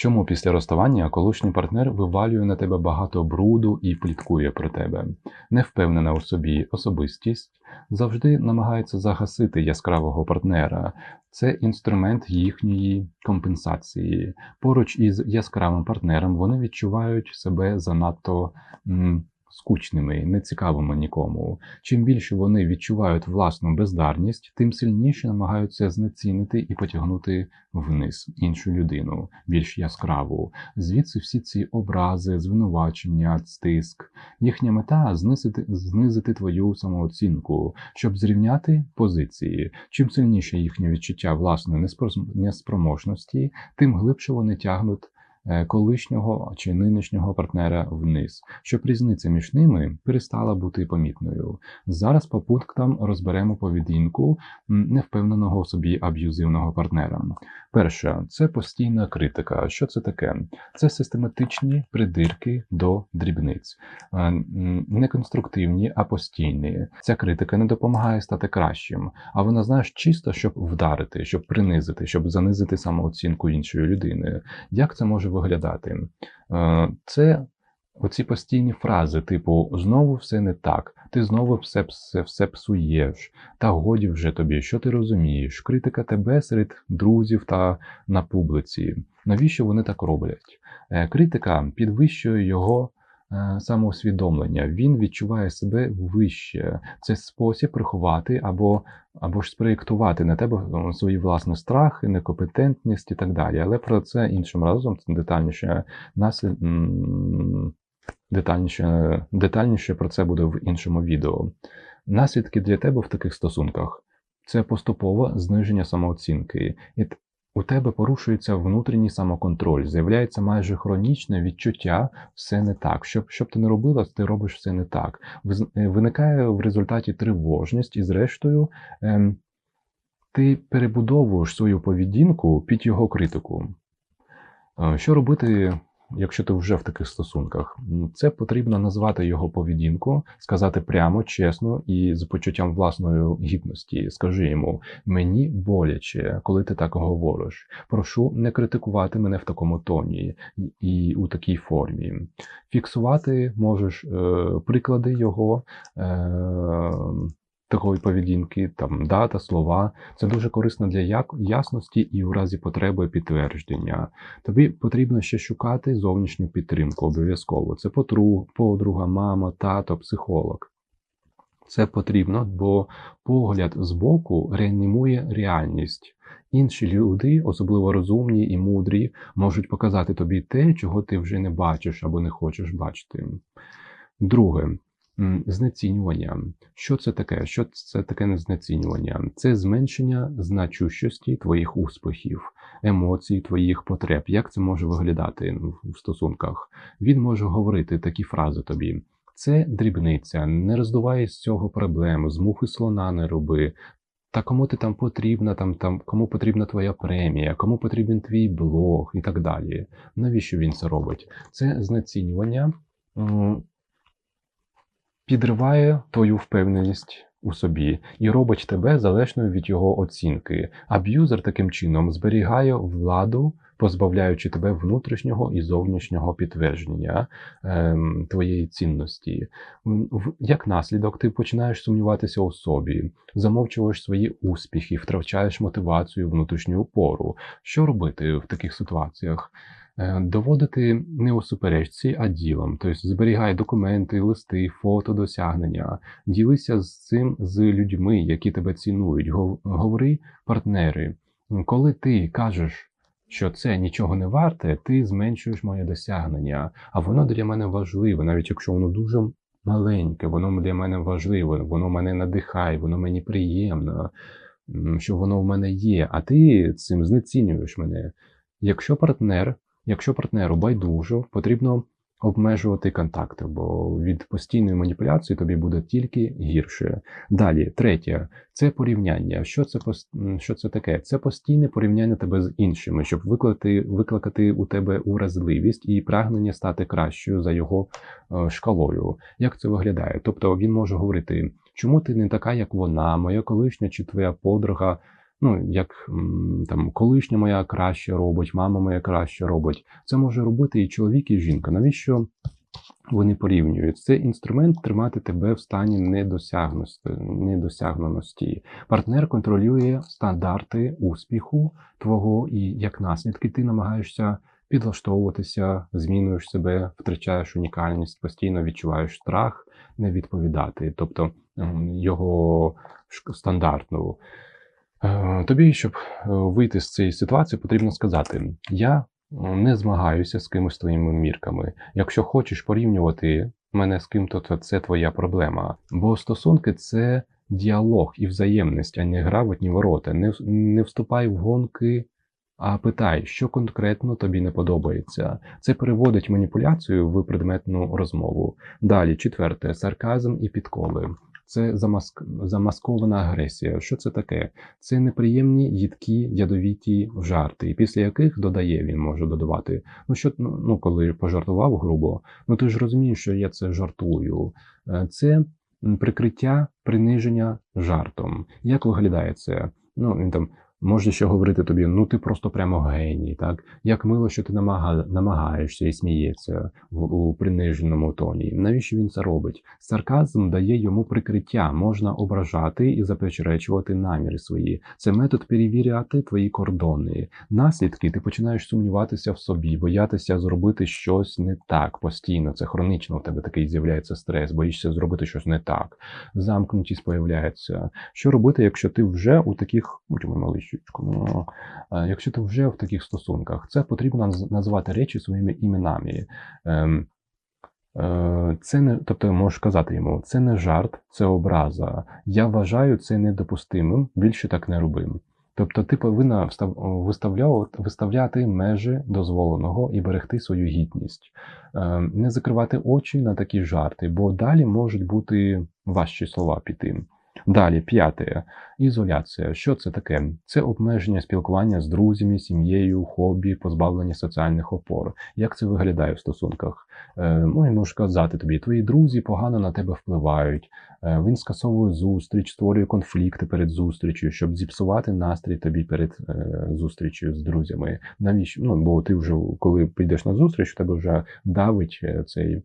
Чому після розставання колишній партнер вивалює на тебе багато бруду і пліткує про тебе? Невпевнена у собі особистість завжди намагається загасити яскравого партнера. Це інструмент їхньої компенсації. Поруч із яскравим партнером вони відчувають себе занадто м, скучними, нецікавими нікому. Чим більше вони відчувають власну бездарність, тим сильніше намагаються знецінити і потягнути вниз іншу людину, більш яскраву. Звідси всі ці образи, звинувачення, стиск. Їхня мета знизити, знизити твою самооцінку, щоб зрівняти позиції. Чим сильніше їхнє відчуття власної неспро- неспроможності, тим глибше вони тягнуть колишнього чи нинішнього партнера вниз, щоб різниця між ними перестала бути помітною. Зараз по пунктам розберемо поведінку невпевненого собі аб'юзивного партнера. Перше, це постійна критика. Що це таке? Це систематичні придирки до дрібниць, Е, не конструктивні, а постійні. Ця критика не допомагає стати кращим, а вона знаєш чисто, щоб вдарити, щоб принизити, щоб занизити самооцінку іншої людини. Як це може виглядати? Е, Це оці постійні фрази, типу знову все не так, ти знову все, все, все псуєш, та годі вже тобі, що ти розумієш? Критика тебе серед друзів та на публіці. Навіщо вони так роблять? Е, Критика підвищує його е, самоусвідомлення. Він відчуває себе вище. Це спосіб приховати або, або ж спроєктувати на тебе свої власні страхи, некомпетентність і так далі. Але про це іншим разом це детальніше наслід. Детальніше, детальніше про це буде в іншому відео. Наслідки для тебе в таких стосунках це поступове зниження самооцінки, і у тебе порушується внутрішній самоконтроль, з'являється майже хронічне відчуття все не так. Щоб, щоб ти не робила, ти робиш все не так. Е, Виникає в результаті тривожність, і зрештою ем, ти перебудовуєш свою поведінку під його критику. Е, Що робити, якщо ти вже в таких стосунках? Це потрібно назвати його поведінку, сказати прямо, чесно і з почуттям власної гідності. Скажи йому: мені боляче, коли ти так говориш. Прошу не критикувати мене в такому тоні і- у такій формі. Фіксувати можеш е, приклади його. Е, Такої поведінки, там дата, слова, це дуже корисно для ясності і в разі потреби підтвердження. Тобі потрібно ще шукати зовнішню підтримку обов'язково. Це подруга, мама, тато, психолог. Це потрібно, бо погляд збоку реанімує реальність. Інші люди, особливо розумні і мудрі, можуть показати тобі те, чого ти вже не бачиш або не хочеш бачити. Друге. Знецінювання. Що це таке? Що це таке знецінювання? Це зменшення значущості твоїх успіхів, емоцій, твоїх потреб. Як це може виглядати в стосунках? Він може говорити такі фрази тобі. Це дрібниця, не роздувай з цього проблем, з мухи слона не роби. Та кому ти там потрібна, там, там, кому потрібна твоя премія, кому потрібен твій блог і так далі. Навіщо він це робить? Це знецінювання підриває твою впевненість у собі і робить тебе залежною від його оцінки. Аб'юзер таким чином зберігає владу, позбавляючи тебе внутрішнього і зовнішнього підтвердження ем, твоєї цінності. Як наслідок, ти починаєш сумніватися у собі, замовчуєш свої успіхи, втрачаєш мотивацію, внутрішню опору. Що робити в таких ситуаціях? Е, Доводити не у суперечці, а ділом. Тобто зберігай документи, листи, фото, досягнення. Ділися з цим з людьми, які тебе цінують. Гов- Говори партнери. Коли ти кажеш, що це нічого не варте, ти зменшуєш моє досягнення, а воно для мене важливе, навіть якщо воно дуже маленьке, воно для мене важливе, воно мене надихає, воно мені приємно, що воно в мене є, а ти цим знецінюєш мене. Якщо партнер, якщо партнеру байдуже, потрібно обмежувати контакти, бо від постійної маніпуляції тобі буде тільки гірше. Далі, третє, це порівняння. Що це що це таке? Це постійне порівняння тебе з іншими, щоб викликати, викликати у тебе уразливість і прагнення стати кращою за його е, шкалою. Як це виглядає? Тобто він може говорити, чому ти не така, як вона, моя колишня чи твоя подруга Ну, як там колишня моя краще робить, мама моя краще робить. Це може робити і чоловік, і жінка. Навіщо вони порівнюють? Це інструмент тримати тебе в стані недосягненості. Партнер контролює стандарти успіху твого, і як наслідки ти намагаєшся підлаштовуватися, змінюєш себе, втрачаєш унікальність, постійно відчуваєш страх не відповідати, тобто його стандартну. Е, Тобі, щоб е, вийти з цієї ситуації, потрібно сказати: я не змагаюся з кимось твоїми мірками. Якщо хочеш порівнювати мене з ким-то, то це твоя проблема. Бо стосунки це діалог і взаємність, а не гра в одні ворота. Не, не вступай в гонки, а питай, що конкретно тобі не подобається. Це переводить маніпуляцію в предметну розмову. Далі, четверте, сарказм і підколи. Це замаск... замаскована агресія. Що це таке? Це неприємні, їдкі, ядовіті жарти, після яких додає він може додавати. Ну що ну, ну, коли пожартував грубо, ну ти ж розумієш, що я це жартую. Е, Це прикриття приниження жартом. Як виглядає це? Ну він там. Може ще говорити тобі, ну ти просто прямо геній, так? Як мило, що ти намага... намагаєшся і сміється в, у приниженому тоні. Навіщо він це робить? Сарказм дає йому прикриття, можна ображати і заперечувати наміри свої. Це метод перевіряти твої кордони. Наслідки ти починаєш сумніватися в собі, боятися зробити щось не так постійно. Це хронічно у тебе такий з'являється стрес, боїшся зробити щось не так. Замкнутість появляється. Що робити, якщо ти вже у таких, будь мій малий щучку, ну, якщо ти вже в таких стосунках, це потрібно наз- назвати речі своїми іменами. Ем, е, Це не, тобто можеш казати йому, це не жарт, це образа. Я вважаю це недопустимим, більше так не роби. Тобто ти повинна виставляти, межі дозволеного і берегти свою гідність, Е, не закривати очі на такі жарти, бо далі можуть бути важчі слова піти. Далі, п'яте ізоляція. Що це таке? Це обмеження спілкування з друзями, сім'єю, хобі, позбавлення соціальних опор. Як це виглядає в стосунках? Е, ну, я можу сказати тобі, твої друзі погано на тебе впливають. Е, він скасовує зустріч, створює конфлікти перед зустрічю, щоб зіпсувати настрій тобі перед е, зустрічю з друзями. Навіщо? Ну, бо ти вже коли підеш на зустріч, тебе вже давить цей.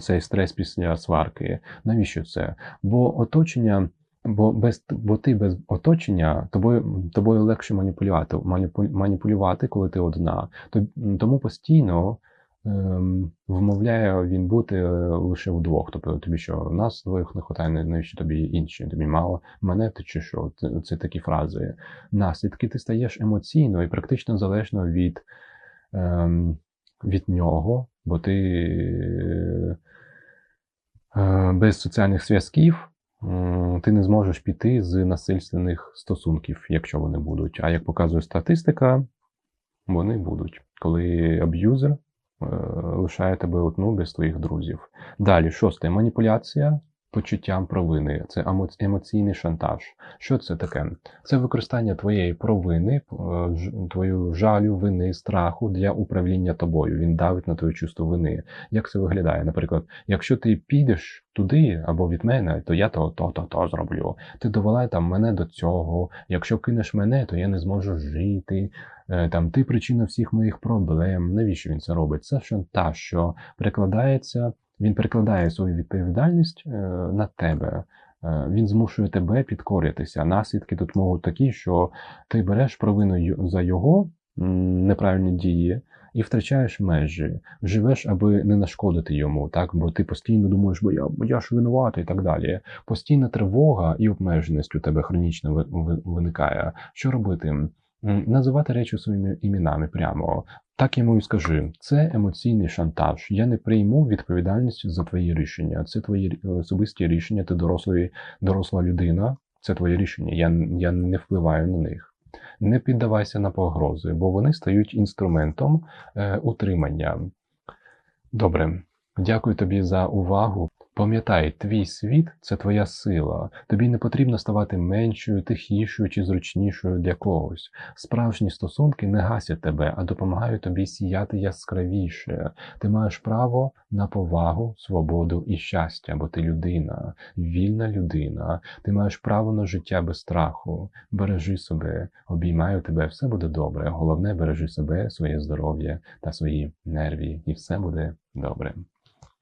Цей стрес після сварки. Навіщо це? Бо оточення, бо без бо ти без оточення тобою тобою легше маніпулювати, маніпулювати, коли ти одна. То- Тому постійно ем, вмовляє він бути е, лише вдвох. Тобто тобі що нас двоїх не вистачає, навіщо тобі інші? Тобі мало мене ти чи що? Це, це такі фрази. Наслідки ти стаєш емоційно і практично залежно від, ем, від нього, бо ти е, без соціальних зв'язків ти не зможеш піти з насильственних стосунків, якщо вони будуть. А як показує статистика, вони будуть, коли аб'юзер е, лишає тебе одну без твоїх друзів. Далі, шосте маніпуляція почуттям провини. Це емо- емоційний шантаж. Що це таке? Це використання твоєї провини, е, твою жалю, вини, страху для управління тобою. Він давить на твоє чувство вини. Як це виглядає? Наприклад, якщо ти підеш туди або від мене, то я то, то, то, зроблю. Ти довела там мене до цього. Якщо кинеш мене, то я не зможу жити. Е, Там ти причина всіх моїх проблем. Навіщо він це робить? Це шантаж, що перекладається, він перекладає свою відповідальність е, на тебе. Е, Він змушує тебе підкоритися. Наслідки тут можуть такі, що ти береш провину за його неправильні дії і втрачаєш межі, живеш, аби не нашкодити йому, так бо ти постійно думаєш, бо я, я ж винуватий і так далі. Постійна тривога і обмеженість у тебе хронічно ви- ви- виникає. Що робити? Називати речі своїми іменами прямо. Так йому і скажи, це емоційний шантаж. Я не прийму відповідальність за твої рішення. Це твої особисті рішення. Ти дорослий, доросла людина. Це твоє рішення. Я, я не впливаю на них. Не піддавайся на погрози, бо вони стають інструментом е, утримання. Добре, дякую тобі за увагу. Пам'ятай, твій світ це твоя сила. Тобі не потрібно ставати меншою, тихішою чи зручнішою для когось. Справжні стосунки не гасять тебе, а допомагають тобі сіяти яскравіше. Ти маєш право на повагу, свободу і щастя, бо ти людина, вільна людина. Ти маєш право на життя без страху. Бережи себе, обіймаю тебе, все буде добре. Головне, бережи себе, своє здоров'я та свої нерві, і все буде добре.